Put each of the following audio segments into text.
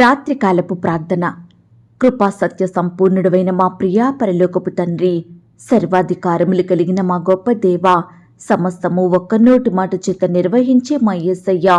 రాత్రికాలపు ప్రార్థన. కృపా సత్య సంపూర్ణుడవైన మా ప్రియా పరలోకపు తండ్రి సర్వాధికారములు కలిగిన మా గొప్ప దేవ సమస్తము ఒక్క నోటి మాట చేత నిర్వహించే మా యేసయ్య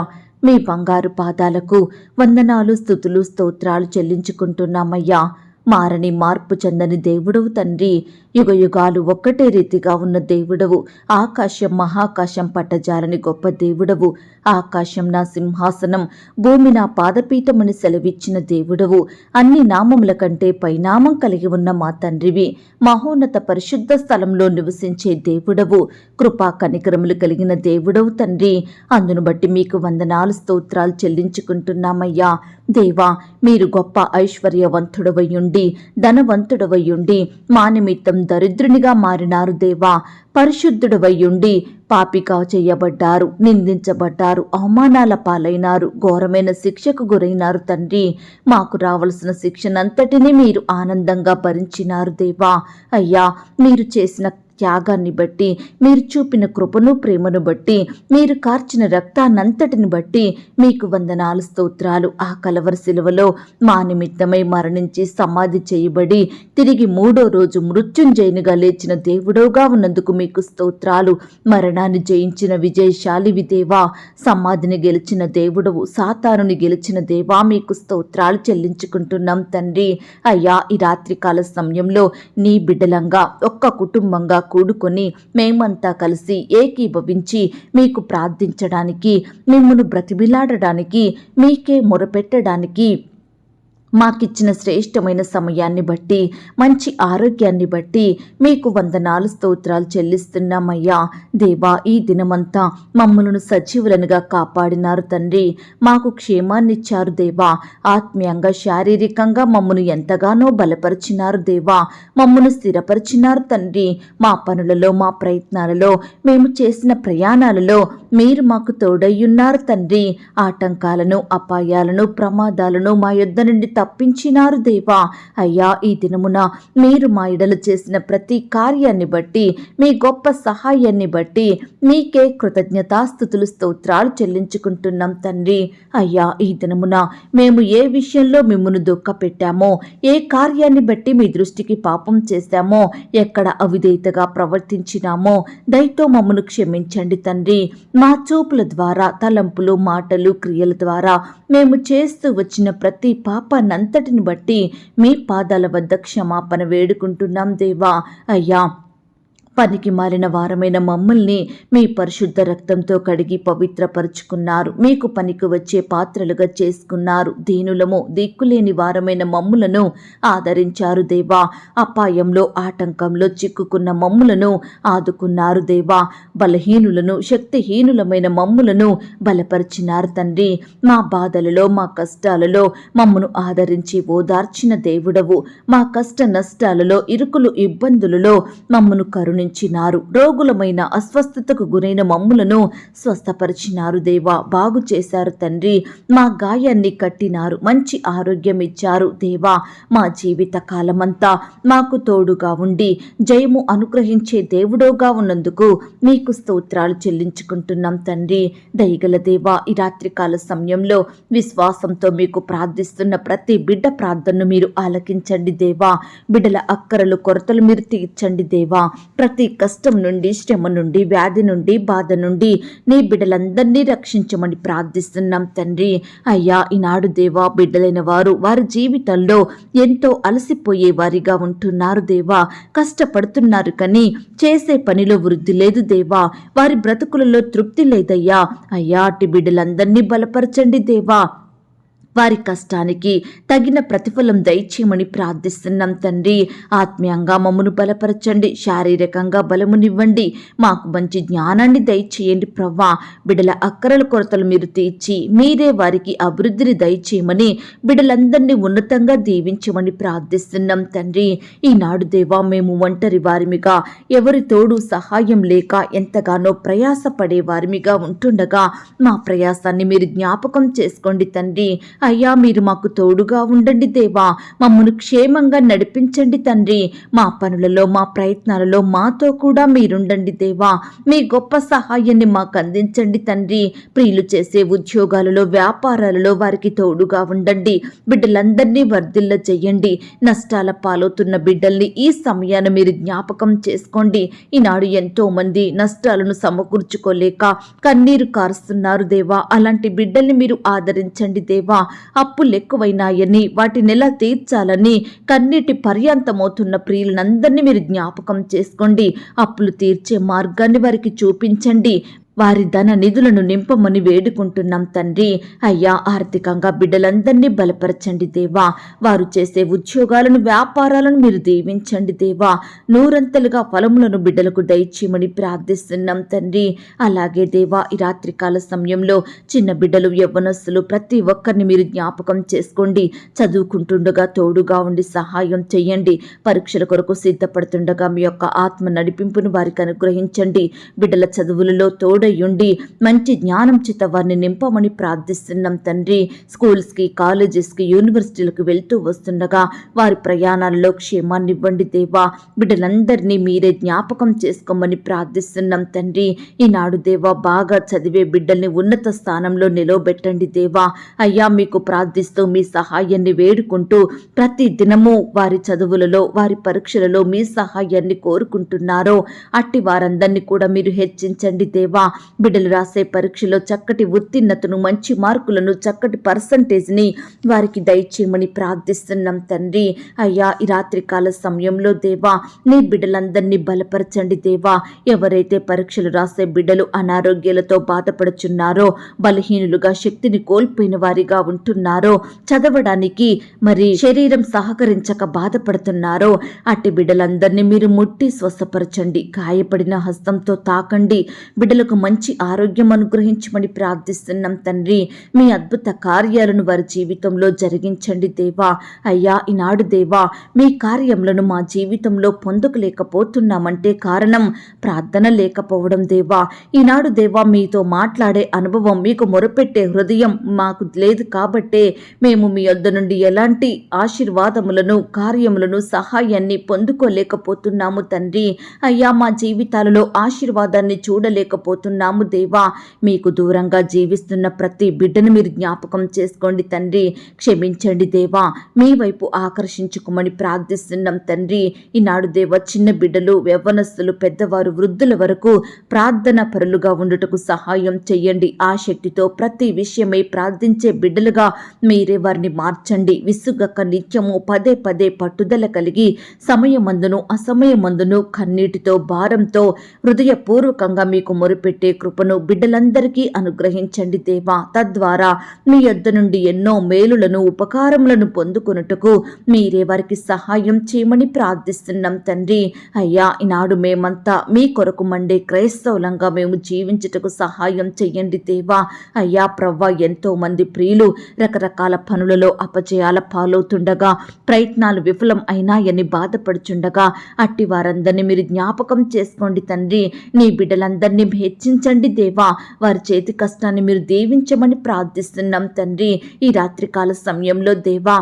మీ బంగారు పాదాలకు వందనాలు స్థుతులు స్తోత్రాలు చెల్లించుకుంటున్నామయ్యా. మారని మార్పు చెందని దేవుడవు తండ్రి. యుగ యుగాలు ఒక్కటే రీతిగా ఉన్న దేవుడవు. ఆకాశం మహాకాశం పట్టజాలని గొప్ప దేవుడవు. ఆకాశం నా సింహాసనం భూమి నా పాదపీఠమని సెలవిచ్చిన దేవుడవు. అన్ని నామముల కంటే పైనామం కలిగి ఉన్న మా తండ్రివి. మహోన్నత పరిశుద్ధ స్థలంలో నివసించే దేవుడవు. కృపా కనికరములు కలిగిన దేవుడవు తండ్రి. అందును బట్టి మీకు వందనాలు స్తోత్రాలు చెల్లించుకుంటున్నామయ్యా. దేవా మీరు గొప్ప ఐశ్వర్యవంతుడవయ్యుండి ధనవంతుడవయ్యుండి మా నిమిత్తం దరిద్రునిగా మారినారు దేవా. పరిశుద్ధుడవయ్యుండి పాపిగా చేయబడ్డారు నిందించబడ్డారు అవమానాల పాలైనారు ఘోరమైన శిక్షకు గురైనారు తండ్రి. మాకు రావలసిన శిక్షనంతటినీ మీరు ఆనందంగా భరించినారు దేవా. అయ్యా మీరు చేసిన త్యాగాన్ని బట్టి మీరు చూపిన కృపను ప్రేమను బట్టి మీరు కార్చిన రక్తాన్నంతటిని బట్టి మీకు వందనాలు స్తోత్రాలు. ఆ కలవర శిలువలో మా నిమిత్తమై మరణించి సమాధి చేయబడి తిరిగి మూడో రోజు మృత్యుంజయునిగా లేచిన దేవుడోగా ఉన్నందుకు మీకు స్తోత్రాలు. మరణాన్ని జయించిన విజయశాలి దేవా సమాధిని గెలిచిన దేవుడవు సాతానుని గెలిచిన దేవా మీకు స్తోత్రాలు చెల్లించుకుంటున్నాం తండ్రి. అయ్యా ఈ రాత్రికాల సమయంలో నీ బిడ్డలంగా ఒక్క కుటుంబంగా కూడుకొని మేమంతా కలిసి ఏకీభవించి మీకు ప్రార్థించడానికి మిమ్మల్ని బ్రతిమిలాడడానికి మీకే మొరపెట్టడానికి మాకిచ్చిన శ్రేష్టమైన సమయాన్ని బట్టి మంచి ఆరోగ్యాన్ని బట్టి మీకు వందనాలు స్తోత్రాలు చెల్లిస్తున్నామయ్యా. దేవా ఈ దినమంతా మమ్మలను సజీవులనుగా కాపాడినారు తండ్రి. మాకు క్షేమాన్నిచ్చారు దేవా. ఆత్మీయంగా శారీరకంగా మమ్మను ఎంతగానో బలపరిచినారు దేవా. మమ్మను స్థిరపరిచినారు తండ్రి. మా పనులలో మా ప్రయత్నాలలో మేము చేసిన ప్రయాణాలలో మీరు మాకు తోడయ్యున్నారు తండ్రి. ఆటంకాలను అపాయాలను ప్రమాదాలను మా యొద్ద నుండి తప్పించినారు దేవా. అయ్యా ఈ దినమున మీరు మా ఇడలు చేసిన ప్రతి కార్యాన్ని బట్టి మీ గొప్ప సహాయాన్ని బట్టి మీకే కృతజ్ఞతాస్థుతులు స్తోత్రాలు చెల్లించుకుంటున్నాం తండ్రి. అయ్యా ఈ దినమున మేము ఏ విషయంలో మిమ్మల్ని దుఃఖ పెట్టామో ఏ కార్యాన్ని బట్టి మీ దృష్టికి పాపం చేశామో ఎక్కడ అవిధేయతగా ప్రవర్తించినామో దయతో మమ్మను క్షమించండి తండ్రి. మా చూపుల ద్వారా తలంపులు మాటలు క్రియల ద్వారా మేము చేస్తూ వచ్చిన ప్రతి పాపాన్ని పాపాన్నంతటిని బట్టి మీ పాదాల వద్ద క్షమాపణ వేడుకుంటున్నాం దేవా. అయ్యా పనికి మారిన వారమైన మమ్మల్ని మీ పరిశుద్ధ రక్తంతో కడిగి పవిత్రపరుచుకున్నారు. మీకు పనికి వచ్చే పాత్రలుగా చేసుకున్నారు. దీనులము దిక్కులేని వారమైన మమ్ములను ఆదరించారు దేవా. అపాయంలో ఆటంకంలో చిక్కుకున్న మమ్ములను ఆదుకున్నారు దేవా. బలహీనులను శక్తిహీనులమైన మమ్ములను బలపరిచినారు తండ్రి. మా బాధలలో మా కష్టాలలో మమ్మను ఆదరించి ఓదార్చిన దేవుడవు. మా కష్ట నష్టాలలో ఇరుకులు ఇబ్బందులలో మమ్మను కరుణించినారు రోగులమైన అస్వస్థతకు గురైన మమ్ములను స్వస్థపరిచినారు దేవా. బాగు చేశారు తండ్రి. మా గాయాన్ని కట్టినారు. మంచి ఆరోగ్యం ఇచ్చారు దేవా. మా జీవిత కాలమంతా మాకు తోడుగా ఉండి జయము అనుగ్రహించే దేవుడోగా ఉన్నందుకు మీకు స్తోత్రాలు చెల్లించుకుంటున్నాం తండ్రి. దయగల దేవా ఈ రాత్రికాల సమయంలో విశ్వాసంతో మీకు ప్రార్థిస్తున్న ప్రతి బిడ్డ ప్రార్థనను మీరు ఆలకించండి దేవా. బిడ్డల అక్కరలు కొరతలు మీరు తీర్చండి దేవా. ప్రతి కష్టం నుండి శ్రమ నుండి వ్యాధి నుండి బాధ నుండి నీ బిడ్డలందరినీ రక్షించమని ప్రార్థిస్తున్నాం తండ్రి. అయ్యా ఈనాడు దేవా బిడ్డలైన వారు వారి జీవితంలో ఎంతో అలసిపోయే వారిగా ఉంటున్నారు దేవా. కష్టపడుతున్నారు కానీ చేసే పనిలో వృద్ధి లేదు దేవా. వారి బ్రతుకులలో తృప్తి లేదయ్యా. అయ్యా అట్టి బిడ్డలందరినీ బలపరచండి దేవా. వారి కష్టానికి తగిన ప్రతిఫలం దయచేయమని ప్రార్థిస్తున్నాం తండ్రి. ఆత్మీయంగా మమ్మను బలపరచండి శారీరకంగా బలమునివ్వండి. మాకు మంచి జ్ఞానాన్ని దయచేయండి ప్రవ్వా. బిడల అక్కరల కొరతలు మీరు తీర్చి మీరే వారికి అభివృద్ధిని దయచేయమని బిడలందరినీ ఉన్నతంగా దీవించమని ప్రార్థిస్తున్నాం తండ్రి. ఈనాడు దేవా మేము ఒంటరి వారిమిగా ఎవరి తోడు సహాయం లేక ఎంతగానో ప్రయాసపడే వారిమిగా ఉంటుండగా మా ప్రయాసాన్ని మీరు జ్ఞాపకం చేసుకోండి తండ్రి. అయ్యా మీరు మాకు తోడుగా ఉండండి దేవా. మమ్మను క్షేమంగా నడిపించండి తండ్రి. మా పనులలో మా ప్రయత్నాలలో మాతో కూడా మీరుండండి దేవా. మీ గొప్ప సహాయాన్ని మాకు అందించండి తండ్రి. ప్రియులు చేసే ఉద్యోగాలలో వ్యాపారాలలో వారికి తోడుగా ఉండండి. బిడ్డలందరినీ వర్ధిల్ల చెయ్యండి నష్టాల పాలవుతున్న బిడ్డల్ని ఈ సమయాన మీరు జ్ఞాపకం చేసుకోండి. ఈనాడు ఎంతో మంది నష్టాలను సమకూర్చుకోలేక కన్నీరు కారుస్తున్నారు దేవా. అలాంటి బిడ్డల్ని మీరు ఆదరించండి దేవా. అప్పులు ఎక్కువైనాయని వాటిని ఎలా తీర్చాలని కన్నీటి పర్యాంతమవుతున్న ప్రియులందరినీ మీరు జ్ఞాపకం చేసుకోండి. అప్పులు తీర్చే మార్గాన్ని వారికి చూపించండి. వారి ధన నిధులను నింపమని వేడుకుంటున్నాం తండ్రి. అయ్యా ఆర్థికంగా బిడ్డలందరినీ బలపరచండి దేవా. వారు చేసే ఉద్యోగాలను వ్యాపారాలను మీరు దీవించండి దేవా. నూరంతలుగా ఫలములను బిడ్డలకు దయచేయమని ప్రార్థిస్తున్నాం తండ్రి. అలాగే దేవా ఈ రాత్రికాల సమయంలో చిన్న బిడ్డలు యవ్వనస్తులు ప్రతి ఒక్కరిని మీరు జ్ఞాపకం చేసుకోండి. చదువుకుంటుండగా తోడుగా ఉండి సహాయం చేయండి. పరీక్షల కొరకు సిద్ధపడుతుండగా మీ యొక్క ఆత్మ నడిపింపును వారికి అనుగ్రహించండి. బిడ్డల చదువులలో తోడు తోడయుండి మంచి జ్ఞానం చేత వారిని నింపమని ప్రార్థిస్తున్నాం తండ్రి. స్కూల్స్కి కాలేజెస్కి యూనివర్సిటీలకు వెళ్తూ వస్తుండగా వారి ప్రయాణాల్లో క్షేమాన్ని ఇవ్వండి దేవా. బిడ్డలందరినీ మీరే జ్ఞాపకం చేసుకోమని ప్రార్థిస్తున్నాం తండ్రి. ఈనాడు దేవా బాగా చదివే బిడ్డల్ని ఉన్నత స్థానంలో నిలవబెట్టండి దేవా. అయ్యా మీకు ప్రార్థిస్తూ మీ సహాయాన్ని వేడుకుంటూ ప్రతి దినము వారి చదువులలో వారి పరీక్షలలో మీ సహాయాన్ని కోరుకుంటున్నారో అట్టి వారందరినీ కూడా మీరు హెచ్చించండి దేవా. బిడ్డలు రాసే పరీక్షలో చక్కటి ఉత్తీర్ణతను మంచి మార్కులను చక్కటి పర్సంటేజ్ని వారికి దయచేయమని ప్రార్థిస్తున్నాం తండ్రి. అయ్యా ఈ రాత్రికాల సమయంలో దేవా నీ బిడ్డలందరినీ బలపరచండి దేవా. ఎవరైతే పరీక్షలు రాసే బిడ్డలు అనారోగ్యాలతో బాధపడుచున్నారో బలహీనులుగా శక్తిని కోల్పోయిన వారిగా ఉంటున్నారో చదవడానికి మరి శరీరం సహకరించక బాధపడుతున్నారో అట్టి బిడ్డలందరినీ మీరు ముట్టి స్వస్థపరచండి. గాయపడిన హస్తంతో తాకండి. బిడ్డలకు మంచి ఆరోగ్యం అనుగ్రహించమని ప్రార్థిస్తున్నాం తండ్రి. మీ అద్భుత కార్యాలను వారి జీవితంలో జరిగించండి దేవా. అయ్యా ఈనాడు దేవా మీ కార్యములను మా జీవితంలో పొందుకలేకపోతున్నామంటే కారణం ప్రార్థన లేకపోవడం దేవా. ఈనాడు దేవా మీతో మాట్లాడే అనుభవం మీకు మొరపెట్టే హృదయం మాకు లేదు కాబట్టే మేము మీ యొద్ద నుండి ఎలాంటి ఆశీర్వాదములను కార్యములను సహాయాన్ని పొందుకోలేకపోతున్నాము తండ్రి. అయ్యా మా జీవితాలలో ఆశీర్వాదాన్ని చూడలేకపోతున్నాము. దేవా. మీకు దూరంగా జీవిస్తున్న ప్రతి బిడ్డను మీరు జ్ఞాపకం చేసుకోండి తండ్రి. క్షమించండి దేవా. మీ వైపు ఆకర్షించుకోమని ప్రార్థిస్తున్నాం తండ్రి. ఈనాడు దేవ చిన్న బిడ్డలు యవ్వనస్తులు పెద్దవారు వృద్ధుల వరకు ప్రార్థన పరులుగా ఉండుటకు సహాయం చేయండి ఆ శక్తితో ప్రతి విషయమై ప్రార్థించే బిడ్డలుగా మీరే వారిని మార్చండి. విసుగక నిత్యము పదే పదే పట్టుదల కలిగి సమయమందును అసమయమందును కన్నీటితో భారంతో హృదయపూర్వకంగా మీకు మొరుపెట్టి కృపను బిడ్డలందరికీ అనుగ్రహించండి దేవా. తద్వారా మీ యొద్ద నుండి ఎన్నో మేలులను ఉపకారములను పొందుకొనుటకు మీరే వారికి సహాయం చేయమని ప్రార్థిస్తున్నాం తండ్రి. అయ్యా ఈనాడు మేమంతా మీ కొరకు మండే క్రైస్తవులంగా మేము జీవించుటకు సహాయం చెయ్యండి దేవా. అయ్యా ప్రవ్వ ఎంతో మంది ప్రియులు రకరకాల పనులలో అపజయాల పాలవుతుండగా ప్రయత్నాలు విఫలం అయినాయని బాధపడుచుండగా అట్టి వారందరినీ మీరు జ్ఞాపకం చేసుకోండి తండ్రి. నీ బిడ్డలందరినీ హెచ్చించండి దేవా. వారి చేతి కష్టాన్ని మీరు దీవించమని ప్రార్థిస్తున్నాం తండ్రి. ఈ రాత్రికాల సమయంలో దేవా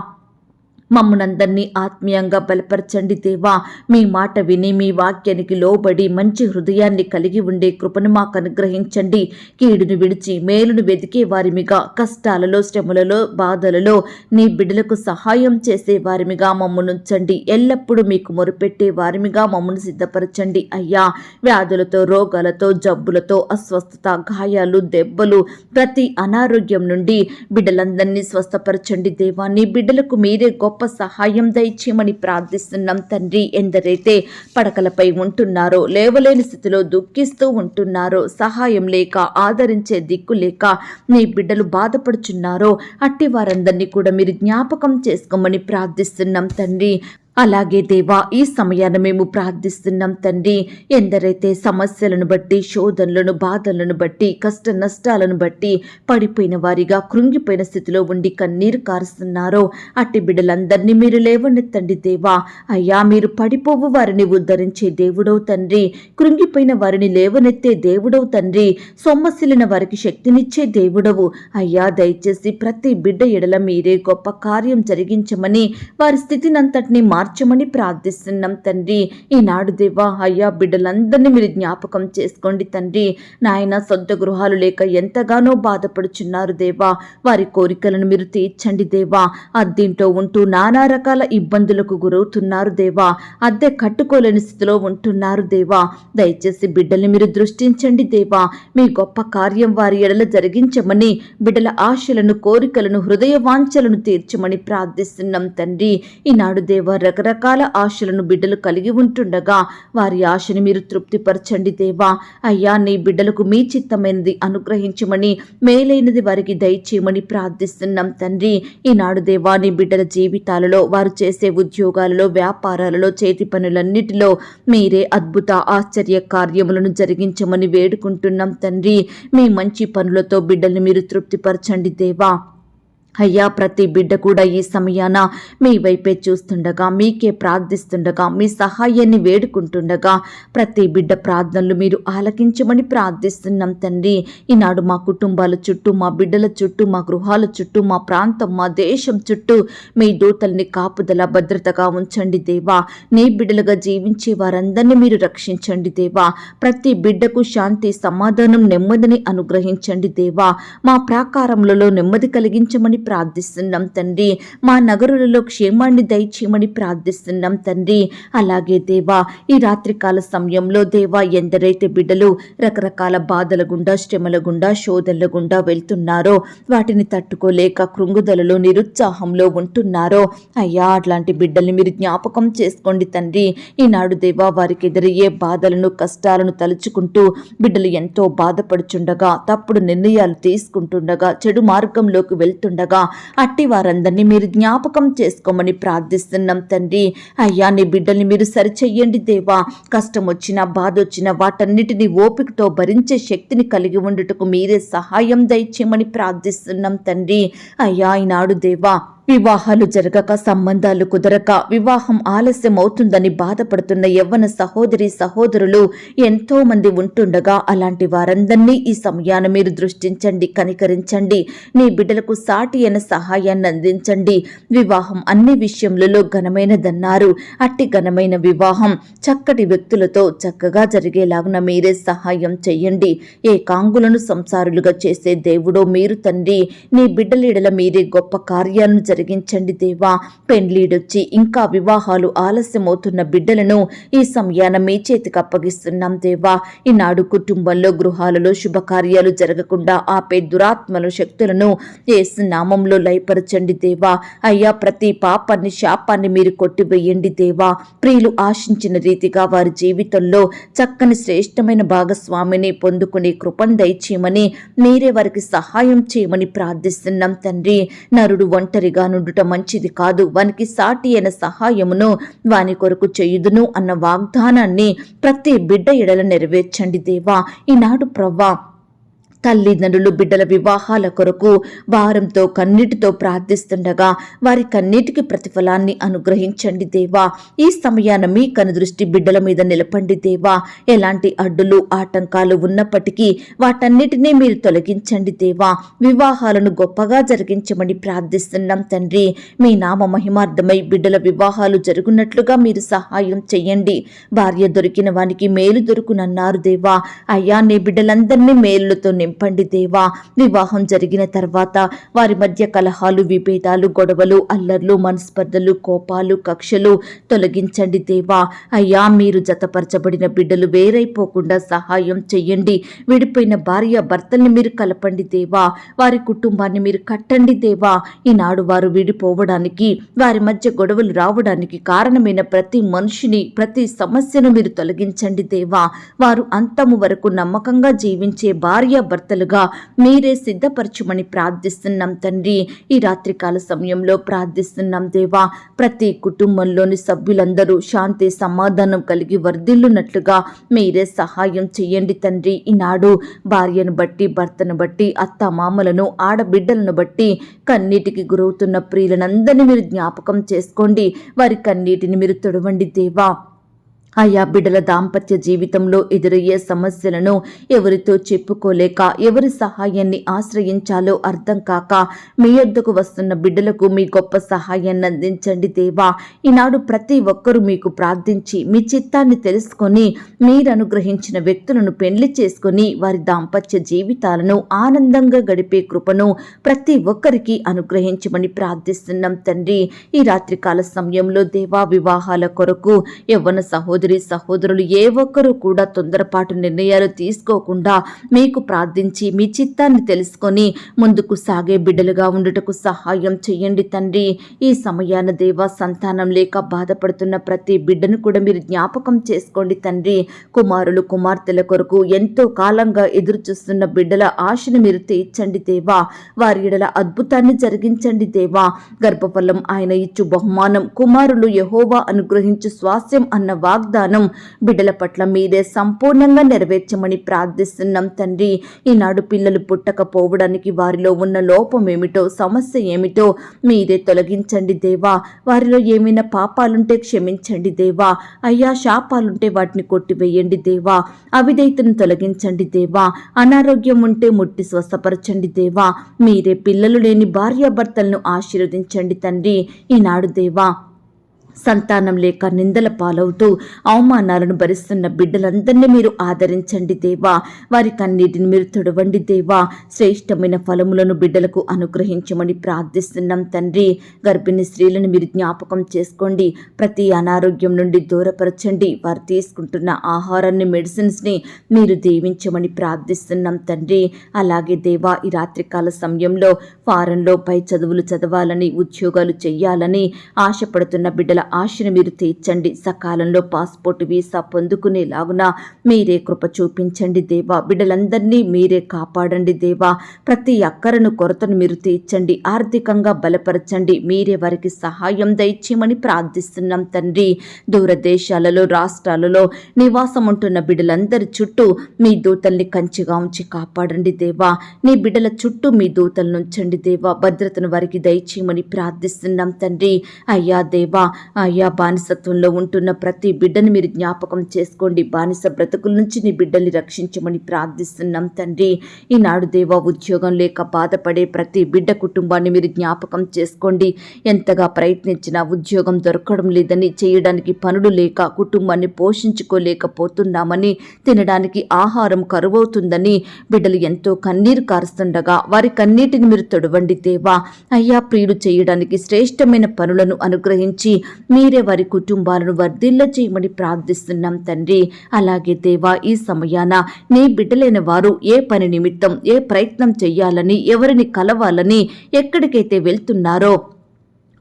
మమ్మనందరినీ ఆత్మీయంగా బలపరచండి దేవా. మీ మాట విని మీ వాక్యానికి లోబడి మంచి హృదయాన్ని కలిగి ఉండే కృపను మాకు అనుగ్రహించండి. కీడును విడిచి మేలును వెతికే వారిమిగా కష్టాలలో శ్రమలలో బాధలలో నీ బిడ్డలకు సహాయం చేసే వారిమిగా మమ్మనుంచండి. ఎల్లప్పుడూ మీకు మొరుపెట్టే వారిమిగా మమ్మను సిద్ధపరచండి అయ్యా. వ్యాధులతో రోగాలతో జబ్బులతో అస్వస్థత గాయాలు దెబ్బలు ప్రతి అనారోగ్యం నుండి బిడ్డలందరినీ స్వస్థపరచండి దేవా. నీ బిడ్డలకు మీరే గొప్ప సహాయం దయచేయమని ప్రార్థిస్తున్నాం తండ్రి. ఎందరైతే పడకలపై ఉంటున్నారో లేవలేని స్థితిలో దుఃఖిస్తూ ఉంటున్నారో సహాయం లేక ఆదరించే దిక్కు లేక నీ బిడ్డలు బాధపడుచున్నారో అట్టి వారందరినీ కూడా మీరు జ్ఞాపకం చేసుకోమని ప్రార్థిస్తున్నాం తండ్రి. అలాగే దేవా ఈ సమయాన్ని మేము ప్రార్థిస్తున్నాం తండ్రి. ఎందరైతే సమస్యలను బట్టి శోధనలను బాధలను బట్టి కష్ట నష్టాలను బట్టి పడిపోయిన వారిగా కృంగిపోయిన స్థితిలో ఉండి కన్నీరు కారుస్తున్నారో అట్టి బిడ్డలందరినీ మీరు లేవనెత్తండి దేవా. అయ్యా మీరు పడిపోవు వారిని ఉద్ధరించే దేవుడవు తండ్రి. కృంగిపోయిన వారిని లేవనెత్తే దేవుడవు తండ్రి. సొమ్మసిలిన వారికి శక్తినిచ్చే దేవుడవు. అయ్యా దయచేసి ప్రతి బిడ్డ ఎడల మీరే గొప్ప కార్యం జరిగించమని వారి స్థితినంతటిని మార్చమని ప్రార్థిస్తున్నాం తండ్రి. ఈనాడు దేవా అయ్యా బిడ్డలందరినీ మీరు జ్ఞాపకం చేసుకోండి తండ్రి. నాయన సొంత గృహాలు లేక ఎంతగానో బాధపడుచున్నారు దేవా. వారి కోరికలను మీరు తీర్చండి దేవా. అద్దీంట్లో ఉంటూ నానా రకాల ఇబ్బందులకు గురవుతున్నారు దేవా. అద్దె కట్టుకోలేని స్థితిలో ఉంటున్నారు దేవా. దయచేసి బిడ్డల్ని మీరు దృష్టించండి దేవా. మీ గొప్ప కార్యం వారి ఎడల జరిగించమని బిడ్డల ఆశలను కోరికలను హృదయ వాంఛలను తీర్చమని ప్రార్థిస్తున్నాం తండ్రి. ఈనాడు దేవా రకరకాల ఆశలను బిడ్డలు కలిగి ఉంటుండగా వారి ఆశని మీరు తృప్తిపరచండి దేవా. అయ్యా నీ బిడ్డలకు మీ చిత్తమైనది అనుగ్రహించమని మేలైనది వారికి దయచేయమని ప్రార్థిస్తున్నాం తండ్రి. ఈనాడు దేవా నీ బిడ్డల జీవితాలలో వారు చేసే ఉద్యోగాలలో వ్యాపారాలలో చేతి పనులన్నిటిలో మీరే అద్భుత ఆశ్చర్య కార్యములను జరిగించమని వేడుకుంటున్నాం తండ్రి. మీ మంచి పనులతో బిడ్డల్ని మీరు తృప్తిపరచండి దేవా. అయ్యా ప్రతి బిడ్డ కూడా ఈ సమయాన మీ వైపే చూస్తుండగా మీకే ప్రార్థిస్తుండగా మీ సహాయాన్ని వేడుకుంటుండగా ప్రతి బిడ్డ ప్రార్థనలు మీరు ఆలకించమని ప్రార్థిస్తున్నాం తండ్రి. ఈనాడు మా కుటుంబాల చుట్టూ మా బిడ్డల చుట్టూ మా గృహాల చుట్టూ మా ప్రాంతం మా దేశం చుట్టూ మీ దూతల్ని కాపుదల భద్రతగా ఉంచండి దేవా. నీ బిడ్డలుగా జీవించే వారందరినీ మీరు రక్షించండి దేవా. ప్రతి బిడ్డకు శాంతి సమాధానం నెమ్మదిని అనుగ్రహించండి దేవా. మా ప్రాకారములలో నెమ్మది కలిగించమని ప్రార్థిస్తున్నాం తండ్రి. మా నగరులలో క్షేమాన్ని దయచేయమని ప్రార్థిస్తున్నాం తండ్రి. అలాగే దేవా ఈ రాత్రికాల సమయంలో దేవా ఎందరైతే బిడ్డలు రకరకాల బాధల గుండా శ్రమల గుండా శోధనల గుండా వెళ్తున్నారో వాటిని తట్టుకోలేక కృంగుదలలో నిరుత్సాహంలో ఉంటున్నారో అయ్యా అట్లాంటి బిడ్డల్ని మీరు జ్ఞాపకం చేసుకోండి తండ్రి. ఈనాడు దేవా వారికి ఎదురయ్యే బాధలను కష్టాలను తలుచుకుంటూ బిడ్డలు ఎంతో బాధపడుచుండగా తప్పుడు నిర్ణయాలు తీసుకుంటుండగా చెడు మార్గంలోకి వెళ్తుండగా అట్టి వారందరినీ మీరు జ్ఞాపకం చేసుకోమని ప్రార్థిస్తున్నాం తండ్రి. అయ్యా నీ బిడ్డల్ని మీరు సరిచెయ్యండి దేవా. కష్టం వచ్చినా బాధ వచ్చినా వాటన్నిటిని ఓపికతో భరించే శక్తిని కలిగి ఉండుటకు మీరే సహాయం దయచేయమని ప్రార్థిస్తున్నాం తండ్రి. అయ్యా ఈనాడు దేవా వివాహాలు జరగక సంబంధాలు కుదరక వివాహం ఆలస్యం అవుతుందని బాధపడుతున్న యవ్వన సహోదరి సహోదరులు ఎంతో మంది ఉంటుండగా అలాంటి వారందరినీ ఈ సమయాన మీరు దృష్టించండి కనికరించండి. నీ బిడ్డలకు సాటి అయిన సహాయాన్ని అందించండి. వివాహం అన్ని విషయములలో ఘనమైనదన్నారు. అట్టి ఘనమైన వివాహం చక్కటి వ్యక్తులతో చక్కగా జరిగేలాగున మీరే సహాయం చెయ్యండి. ఏ కాంగులను సంసారులుగా చేసే దేవుడో మీరు తండ్రి. నీ బిడ్డలీడల మీరే గొప్ప కార్యాలను జరిగించండి దేవా. పెండ్లీడొచ్చి ఇంకా వివాహాలు ఆలస్యమవుతున్న బిడ్డలను ఈ సమయాన మీ చేతికి అప్పగిస్తున్నాం దేవా. ఈనాడు కుటుంబంలో గృహాలలో శుభకార్యాలు జరగకుండా ఆపే దురాత్మల శక్తులను ఏసు నామంలో లయపరచండి దేవా. అయ్యా ప్రతి పాపాన్ని శాపాన్ని మీరు కొట్టివేయండి దేవా. ప్రియులు ఆశించిన రీతిగా వారి జీవితంలో చక్కని శ్రేష్టమైన భాగస్వామిని పొందుకునే కృపను దయచేయమని మీరే వారికి సహాయం చేయమని ప్రార్థిస్తున్నాం తండ్రి. నరుడు ఒంటరిగా నుండుట మంచిది కాదు. వానికి సాటి అయిన సహాయమును వాని కొరకు చేయుదును అన్న వాగ్దానాన్ని ప్రతి బిడ్డ ఎడల నెరవేర్చండి దేవా. ఈనాడు ప్రవ్వా తల్లిదండ్రులు బిడ్డల వివాహాల కొరకు భారంతో కన్నీటితో ప్రార్థిస్తుండగా వారి కన్నీటికి ప్రతిఫలాన్ని అనుగ్రహించండి దేవా. ఈ సమయాన మీ కనుదృష్టి బిడ్డల మీద నిలపండి దేవా. ఎలాంటి అడ్డులు ఆటంకాలు ఉన్నప్పటికీ వాటన్నిటినీ మీరు తొలగించండి దేవా. వివాహాలను గొప్పగా జరిగించమని ప్రార్థిస్తున్నాం తండ్రి. మీ నామ మహిమార్థమై బిడ్డల వివాహాలు జరుగునట్లుగా మీరు సహాయం చెయ్యండి. భార్య దొరికిన వానికి మేలు దొరుకునన్నారు దేవా. అయ్యా నీ బిడ్డలందరినీ మేలులతో నింపండి దేవా. వివాహం జరిగిన తర్వాత వారి మధ్య కలహాలు విభేదాలు గొడవలు అల్లర్లు మనస్పర్ధలు కోపాలు కక్షలు తొలగించండి దేవా. అయ్యా మీరు జతపరచబడిన బిడ్డలు వేరైపోకుండా సహాయం చెయ్యండి. విడిపోయిన భార్య భర్తల్ని మీరు కలపండి దేవా. వారి కుటుంబాన్ని మీరు కట్టండి దేవా. ఈనాడు వారు విడిపోవడానికి వారి మధ్య గొడవలు రావడానికి కారణమైన ప్రతి మనిషిని ప్రతి సమస్యను మీరు తొలగించండి దేవా. వారు అంతము వరకు నమ్మకంగా జీవించే భార్య భర్తలుగా మీరే సిద్ధపరచుమని ప్రార్థిస్తున్నాం తండ్రి. ఈ రాత్రికాల సమయంలో ప్రార్థిస్తున్నాం దేవా. ప్రతి కుటుంబంలోని సభ్యులందరూ శాంతి సమాధానం కలిగి వర్ధిల్లునట్లుగా మీరే సహాయం చేయండి తండ్రి. ఈనాడు భార్యను బట్టి భర్తను బట్టి అత్త మామలను ఆడబిడ్డలను బట్టి కన్నీటికి గురవుతున్న ప్రియులనందరినీ మీరు జ్ఞాపకం చేసుకోండి. వారి కన్నీటిని మీరు తొడవండి దేవా. ఆయా బిడ్డల దాంపత్య జీవితంలో ఎదురయ్యే సమస్యలను ఎవరితో చెప్పుకోలేక ఎవరి సహాయాన్ని ఆశ్రయించాలో అర్థం కాక మీ యొద్దకు వస్తున్న బిడ్డలకు మీ గొప్ప సహాయాన్ని అందించండి దేవా. ఈనాడు ప్రతి ఒక్కరూ మీకు ప్రార్థించి మీ చిత్తాన్ని తెలుసుకొని మీరు అనుగ్రహించిన వ్యక్తులను పెళ్ళి చేసుకొని వారి దాంపత్య జీవితాలను ఆనందంగా గడిపే కృపను ప్రతి ఒక్కరికి అనుగ్రహించమని ప్రార్థిస్తున్నాం తండ్రి. ఈ రాత్రికాల సమయంలో దేవా వివాహాల కొరకు యవ్వన సహోదరి సహోదరులు ఏ ఒక్కరూ కూడా తొందరపాటు నిర్ణయాలు తీసుకోకుండా మీకు ప్రార్థించి మీ చిత్తాన్ని తెలుసుకొని ముందుకు సాగే బిడ్డలుగా ఉండుటకు సహాయం చేయండి తండ్రి. ఈ సమయాన దేవ సంతానం లేక బాధపడుతున్న ప్రతి బిడ్డను కూడా మీరు జ్ఞాపకం చేసుకోండి తండ్రి. కుమారులు కుమార్తెల కొరకు ఎంతో కాలంగా ఎదురు చూస్తున్న బిడ్డల ఆశను మీరు తీర్చండి దేవా. వారి ఎడల అద్భుతాన్ని జరిగించండి దేవా. గర్భఫలం ఆయన ఇచ్చు బహుమానం. కుమారులు యహోవా అనుగ్రహించు స్వాస్థ్యం అన్న వాగ్దానం బిడ్డల పట్ల మీరే సంపూర్ణంగా నెరవేర్చమని ప్రార్థిస్తున్నాం తండ్రి. ఈనాడు పిల్లలు పుట్టకపోవడానికి వారిలో ఉన్న లోపం ఏమిటో సమస్య ఏమిటో మీరే తొలగించండి దేవా. వారిలో ఏమైనా పాపాలుంటే క్షమించండి దేవా. అయ్యా శాపాలుంటే వాటిని కొట్టివేయండి దేవా. అవిధేయతను తొలగించండి దేవా. అనారోగ్యం ఉంటే ముట్టి స్వస్థపరచండి దేవా. మీరే పిల్లలు లేని భార్యాభర్తలను ఆశీర్వదించండి తండ్రి. ఈనాడు దేవా సంతానం లేక నిందల పాలవుతూ అవమానాలను భరిస్తున్న బిడ్డలందరినీ మీరు ఆదరించండి దేవా. వారి కన్నీటిని మీరు తొడవండి దేవా. శ్రేష్టమైన ఫలములను బిడ్డలకు అనుగ్రహించమని ప్రార్థిస్తున్నాం తండ్రి. గర్భిణీ స్త్రీలను మీరు జ్ఞాపకం చేసుకోండి. ప్రతి అనారోగ్యం నుండి దూరపరచండి. వారు తీసుకుంటున్న ఆహారాన్ని మెడిసిన్స్ని మీరు దీవించమని ప్రార్థిస్తున్నాం తండ్రి. అలాగే దేవా ఈ రాత్రికాల సమయంలో ఫారెన్లో పై చదువులు చదవాలని ఉద్యోగాలు చేయాలని ఆశపడుతున్న బిడ్డల ఆశను మీరు తీర్చండి సకాలంలో పాస్పోర్ట్ వీసా పొందుకునేలాగున? మీరే కృప చూపించండి దేవా. బిడ్డలందరినీ మీరే కాపాడండి దేవా. ప్రతి అక్కరను కొరతను మీరు తీర్చండి ఆర్థికంగా బలపరచండి. మీరే వారికి సహాయం దయచేయమని ప్రార్థిస్తున్నాం తండ్రి. దూరదేశాలలో రాష్ట్రాలలో నివాసం ఉంటున్న బిడ్డలందరి చుట్టూ మీ దూతల్ని కంచిగా ఉంచి కాపాడండి దేవా. నీ బిడ్డల చుట్టూ మీ దూతలను ఉంచండి దేవా. భద్రతను వారికి దయచేయమని ప్రార్థిస్తున్నాం తండ్రి. అయ్యా దేవా అయ్యా బానిసత్వంలో ఉంటున్న ప్రతి బిడ్డని మీరు జ్ఞాపకం చేసుకోండి. బానిస బ్రతుకుల నుంచి నీ బిడ్డల్ని రక్షించమని ప్రార్థిస్తున్నాం తండ్రి. ఈనాడు దేవా ఉద్యోగం లేక బాధపడే ప్రతి బిడ్డ కుటుంబాన్ని మీరు జ్ఞాపకం చేసుకోండి. ఎంతగా ప్రయత్నించినా ఉద్యోగం దొరకడం లేదని చేయడానికి పనులు లేక కుటుంబాన్ని పోషించుకోలేకపోతున్నామని తినడానికి ఆహారం కరువవుతుందని బిడ్డలు ఎంతో కన్నీరు కారుస్తుండగా వారి కన్నీటిని మీరు తొడవండి దేవా. అయ్యా ప్రియులు చేయడానికి శ్రేష్టమైన పనులను అనుగ్రహించి మీరే వారి కుటుంబాలను వర్ధిల్ల చేయమని ప్రార్థిస్తున్నాం తండ్రి. అలాగే దేవా ఈ సమయాన నీ బిడ్డలైన వారు ఏ పని నిమిత్తం ఏ ప్రయత్నం చెయ్యాలని ఎవరిని కలవాలని ఎక్కడికైతే వెళ్తున్నారో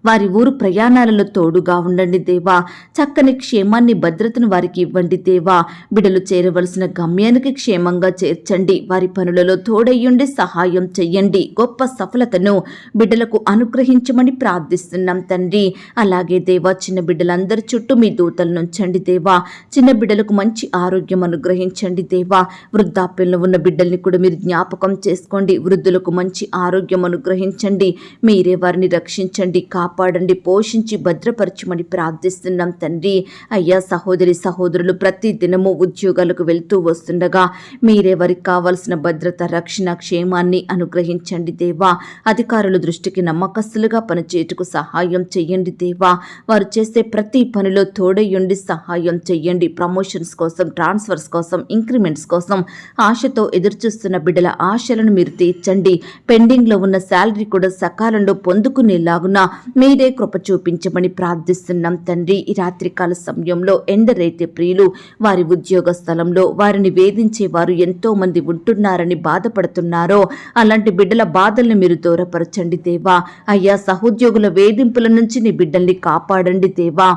వారి ఊరు ప్రయాణాలలో తోడుగా ఉండండి దేవా. చక్కని క్షేమాన్ని భద్రతను వారికి ఇవ్వండి దేవా. బిడలు చేరవలసిన గమ్యానికి క్షేమంగా చేర్చండి. వారి పనులలో తోడయ్యుండి సహాయం చెయ్యండి. గొప్ప సఫలతను బిడ్డలకు అనుగ్రహించమని ప్రార్థిస్తున్నాం తండ్రి. అలాగే దేవా చిన్న బిడ్డలందరి చుట్టూ మీ దూతలను ఉంచండి దేవా. చిన్న బిడ్డలకు మంచి ఆరోగ్యం అనుగ్రహించండి దేవా. వృద్ధాప్యంలో ఉన్న బిడ్డల్ని కూడా మీరు జ్ఞాపకం చేసుకోండి. వృద్ధులకు మంచి ఆరోగ్యం అనుగ్రహించండి. మీరే వారిని రక్షించండి. కాపాడండి పోషించి భద్రపరచమని ప్రార్థిస్తున్నాం తండ్రి. అయ్యా సహోదరి సహోదరులు ప్రతి దినము ఉద్యోగాలకు వెళ్తూ వస్తుండగా మీరే వారికి కావలసిన భద్రత రక్షణ క్షేమాన్ని అనుగ్రహించండి దేవా. అధికారుల దృష్టికి నమ్మకస్తులుగా పనిచేయటకు సహాయం చెయ్యండి దేవా. వారు చేసే ప్రతి పనిలో తోడయ్యుండి సహాయం చెయ్యండి. ప్రమోషన్స్ కోసం ట్రాన్స్ఫర్స్ కోసం ఇంక్రిమెంట్స్ కోసం ఆశతో ఎదురుచూస్తున్న బిడ్డల ఆశలను మీరు తీర్చండి. పెండింగ్లో ఉన్న శాలరీ కూడా సకాలంలో పొందుకునేలాగున మీరే కృప చూపించమని ప్రార్థిస్తున్నాం తండ్రి. ఈ రాత్రికాల సమయంలో ఎండరైతే ప్రియులు వారి ఉద్యోగ స్థలంలో వారిని వేధించే వారు ఎంతో మంది ఉంటున్నారని బాధపడుతున్నారో అలాంటి బిడ్డల బాధల్ని మీరు దూరపరచండి దేవా. అయ్యా సహోద్యోగుల వేధింపుల నుంచి నీ బిడ్డల్ని కాపాడండి దేవా.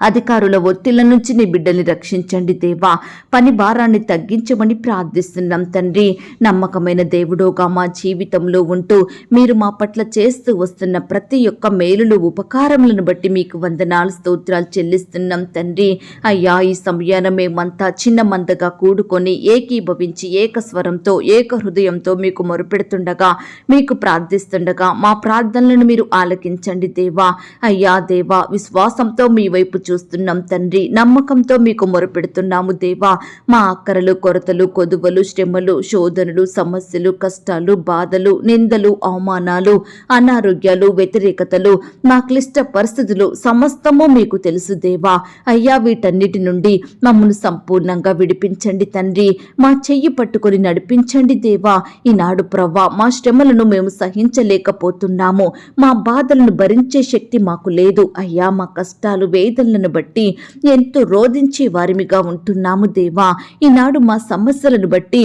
అధికారుల ఒత్తిళ్ళ నుంచి నీ బిడ్డల్ని రక్షించండి దేవా. పని భారాన్ని తగ్గించమని ప్రార్థిస్తున్నాం తండ్రి. నమ్మకమైన దేవుడోగా మా జీవితంలో ఉంటూ మీరు మా పట్ల చేస్తూ వస్తున్న ప్రతి ఒక్క మేలులు ఉపకారములను బట్టి మీకు వందనాలు స్తోత్రాలు చెల్లిస్తున్నాం తండ్రి. అయ్యా ఈ సమయాన మేమంతా చిన్న మందగా కూడుకొని ఏకీభవించి ఏక స్వరంతో ఏక హృదయంతో మీకు మొరుపెడుతుండగా మీకు ప్రార్థిస్తుండగా మా ప్రార్థనలను మీరు ఆలకించండి దేవా. అయ్యా దేవా విశ్వాసంతో మీ వైపు చూస్తున్నాం తండ్రి. నమ్మకంతో మీకు మొరపెడుతున్నాము దేవా. మా అక్కరలు కొరతలు కొదువలు శ్రమలు శోధనలు సమస్యలు కష్టాలు బాధలు నిందలు అవమానాలు అనారోగ్యాలు వ్యతిరేకతలు మా క్లిష్ట పరిస్థితులు సమస్తము మీకు తెలుసు దేవా. అయ్యా వీటన్నిటి నుండి మమ్మల్ని సంపూర్ణంగా విడిపించండి తండ్రి. మా చెయ్యి పట్టుకొని నడిపించండి దేవా. ఈనాడు ప్రవ్వా మా శ్రమలను మేము సహించలేకపోతున్నాము. మా బాధలను భరించే శక్తి మాకు లేదు. అయ్యా మా కష్టాలు వేదనలను బట్టి ఎంతో రోధించే వారిమిగా ఉంటున్నాము దేవా. ఈనాడు మా సమస్యలను బట్టి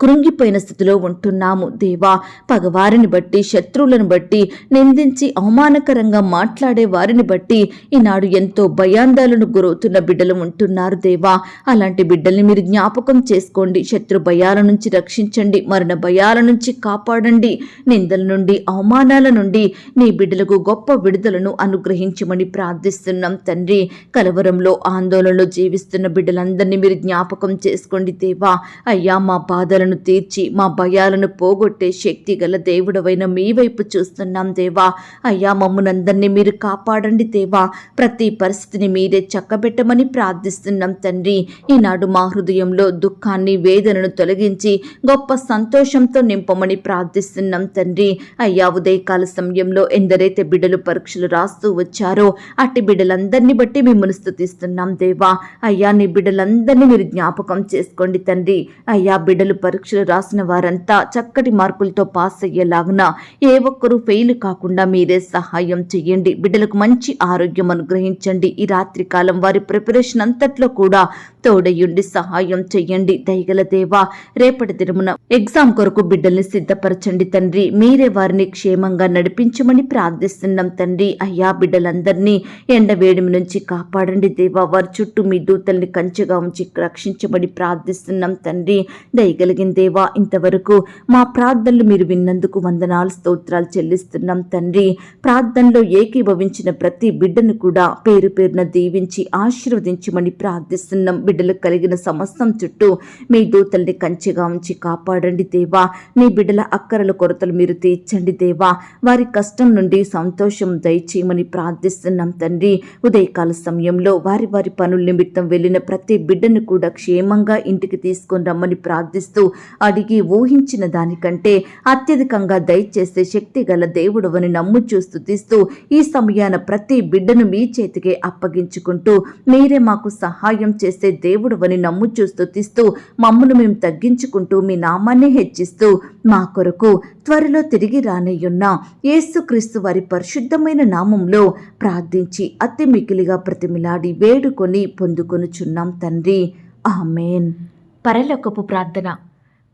కృంగిపోయిన స్థితిలో ఉంటున్నాము దేవా. పగవారిని బట్టి శత్రువులను బట్టి నిందించి అవమానకరంగా మాట్లాడే వారిని బట్టి ఈనాడు ఎంతో భయాందాలను గురవుతున్న బిడ్డలు ఉంటున్నారు దేవా. అలాంటి బిడ్డల్ని మీరు జ్ఞాపకం చేసుకోండి. శత్రు భయాల నుంచి రక్షించండి మరణ భయాల నుంచి కాపాడండి. నిందల నుండి అవమానాల నుండి నీ బిడ్డలకు గొప్ప విడుదలను అనుగ్రహించమని ప్రార్థిస్తున్నాం తండ్రి. కలవరంలో ఆందోళనలో జీవిస్తున్న బిడ్డలందరినీ మీరు జ్ఞాపకం చేసుకోండి దేవా. అయ్యా మా బాధలను తీర్చి మా భయాలను పోగొట్టే శక్తి గల దేవుడవైన మీ వైపు చూస్తున్నాం దేవా. అయ్యా మమ్మునందరినీ మీరు కాపాడండి దేవా. ప్రతి పరిస్థితిని మీరే చక్కబెట్టమని ప్రార్థిస్తున్నాం తండ్రి. ఈనాడు మా హృదయంలో దుఃఖాన్ని వేదనను తొలగించి గొప్ప సంతోషంతో నింపమని ప్రార్థిస్తున్నాం తండ్రి. అయ్యా ఉదయకాల సమయంలో ఎందరైతే బిడ్డలు పరీక్షలు రాస్తూ వచ్చారో అట్టి బిడ్డలందరినీ బట్టి మిమ్మల్ని స్థుతిస్తున్నాం దేవా. అయ్యా నీ బిడ్డలందరినీ మీరు జ్ఞాపకం చేసుకోండి తండ్రి. అయ్యా బిడ్డలు పరీక్షలు రాసిన వారంతా చక్కటి మార్కులతో పాస్ అయ్యేలాగున ఏ ఒక్కరూ ఫెయిల్ కాకుండా మీరే సహాయం చేయండి బిడ్డలకు మంచి ఆరోగ్యం అనుగ్రహించండి. ఈ రాత్రి కాలం వారి ప్రిపరేషన్ అంతట్లో కూడా తోడయుండి సహాయం చెయ్యండి. దయగల దేవా రేపటి దినమున ఎగ్జామ్ కొరకు బిడ్డల్ని సిద్ధపరచండి తండ్రి. మీరే వారిని క్షేమంగా నడిపించమని ప్రార్థిస్తున్నాం తండ్రి. అయ్యా బిడ్డలందరినీ ఎండ వేడిమి నుంచి కాపాడండి దేవా. వారి చుట్టూ మీ దూతల్ని కంచెగా ఉంచి రక్షించమని ప్రార్థిస్తున్నాం తండ్రి. దయగలిగిన దేవా ఇంతవరకు మా ప్రార్థనలు మీరు విన్నందుకు వందనాలు స్తోత్రాలు చెల్లిస్తున్నాం తండ్రి. ప్రార్థనలో ఏకీభవించిన ప్రతి బిడ్డను కూడా పేరు పేరున దీవించి ఆశీర్వదించమని ప్రార్థిస్తున్నాం. బిడ్డలకు కలిగిన సమస్తం చుట్టూ మీ దూతల్ని కంచెగా ఉంచి కాపాడండి దేవా. మీ బిడ్డల అక్కరల కొరతలు మీరు తీర్చండి దేవా. వారి కష్టం నుండి సంతోషం దయచేయమని ప్రార్థిస్తున్నాం తండ్రి. ఉదయకాల సమయంలో వారి వారి పనుల నిమిత్తం వెళ్ళిన ప్రతి బిడ్డను కూడా క్షేమంగా ఇంటికి తీసుకొని రమ్మని ప్రార్థిస్తూ అడిగి ఊహించిన దానికంటే అత్యధికంగా దయచేసే శక్తి గల దేవుడవని నమ్ముచూ స్థుతిస్తూ ఈ సమయాన ప్రతి బిడ్డను మీ చేతికే అప్పగించుకుంటూ మీరే మాకు సహాయం చేసే దేవుడవని నమ్ముచూ స్థుతిస్తూ మమ్మను మేము తగ్గించుకుంటూ మీ నామాన్ని హెచ్చిస్తూ మా కొరకు త్వరలో తిరిగి రానయ్యున్న యేసుక్రీస్తు వారి పరిశుద్ధమైన నామంలో ప్రార్థించి అతి మికిలిగా ప్రతిమిలాడి వేడుకొని పొందుకొనుచున్నాం తండ్రి. ఆమెన్. పరలోకపు ప్రార్థన.